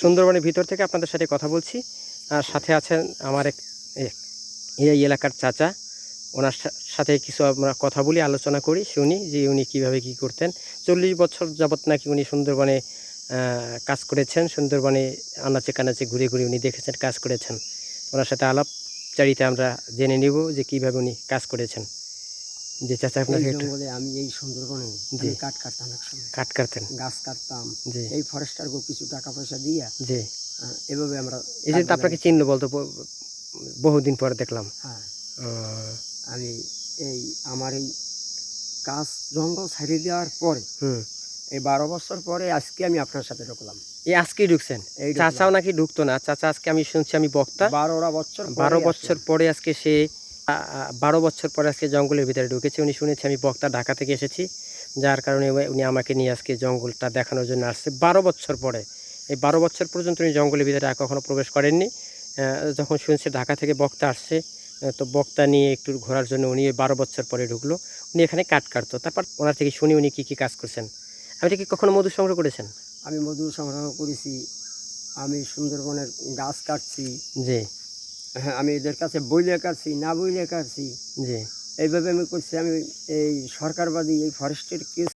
সুন্দরবনের ভিতর থেকে আপনাদের সাথে কথা বলছি। আর সাথে আছেন আমার এক এই এলাকার চাচা। ওনার সাথে কিছু আমরা কথা বলি, আলোচনা করি, শুনি যে উনি কীভাবে কি করতেন। চল্লিশ বছর যাবৎ নাকি উনি সুন্দরবনে কাজ করেছেন, সুন্দরবনে আনাচে কানাচে ঘুরে ঘুরে উনি দেখেছেন, কাজ করেছেন। ওনার সাথে আলাপচারিতা আমরা জেনে নিব যে কীভাবে উনি কাজ করেছেন। যে চাচা একটু জঙ্গলে আমি এই সুন্দরবনে কাঠ কাটতাম এক সময়। কাট কাটতেন। গাছ কাটতাম। জি। এই ফরেস্টারকে কিছু টাকা পয়সা দিয়া আহ, এভাবে আমরা এই যে আপনাকে চিনলো বলতো বহুদিন পরে দেখলাম। হ্যাঁ। আমি এই আমার এই গাছ জঙ্গল ছাড়িয়ে দেওয়ার পরে হুম। এই বারো বছর পরে আজকে আমি আপনার সাথে ঢুকলাম। এই আজকেই ঢুকছেন? এই চাচাও নাকি ঢুকতো না? চাচা আজকে আমি শুনছি আমি বক্তা। বারোটা বছর বারো বছর পরে আজকে সে বারো বছর পরে আজকে জঙ্গলের ভিতরে ঢুকেছে। উনি শুনেছি আমি বক্তা ঢাকা থেকে এসেছি। যার কারণে উনি আমাকে নিয়ে আজকে জঙ্গলটা দেখানোর জন্য আসছে। বারো বছর পরে এই বারো বছর পর্যন্ত উনি জঙ্গলের ভিতরে আর কখনো প্রবেশ করেননি। যখন শুনছে ঢাকা থেকে বক্তা আসছে তো বক্তা নিয়ে একটু ঘোরার জন্য উনি বারো বছর পরে ঢুকলো। উনি এখানে কাট কাটতো। তারপর ওনার থেকে শুনি উনি কী কী কাজ করছেন? আপনি কি কখনো মধু সংগ্রহ করেছেন? আমি মধু সংগ্রহ করেছি। আমি সুন্দরবনের গাছ কাটছি। জি। হ্যাঁ আমি এদের কাছে বই লেখাচ্ছি না বই লেখাচ্ছি জি। এইভাবে আমি করছি আমি এই সরকারবাদী এই ফরেস্টের কেস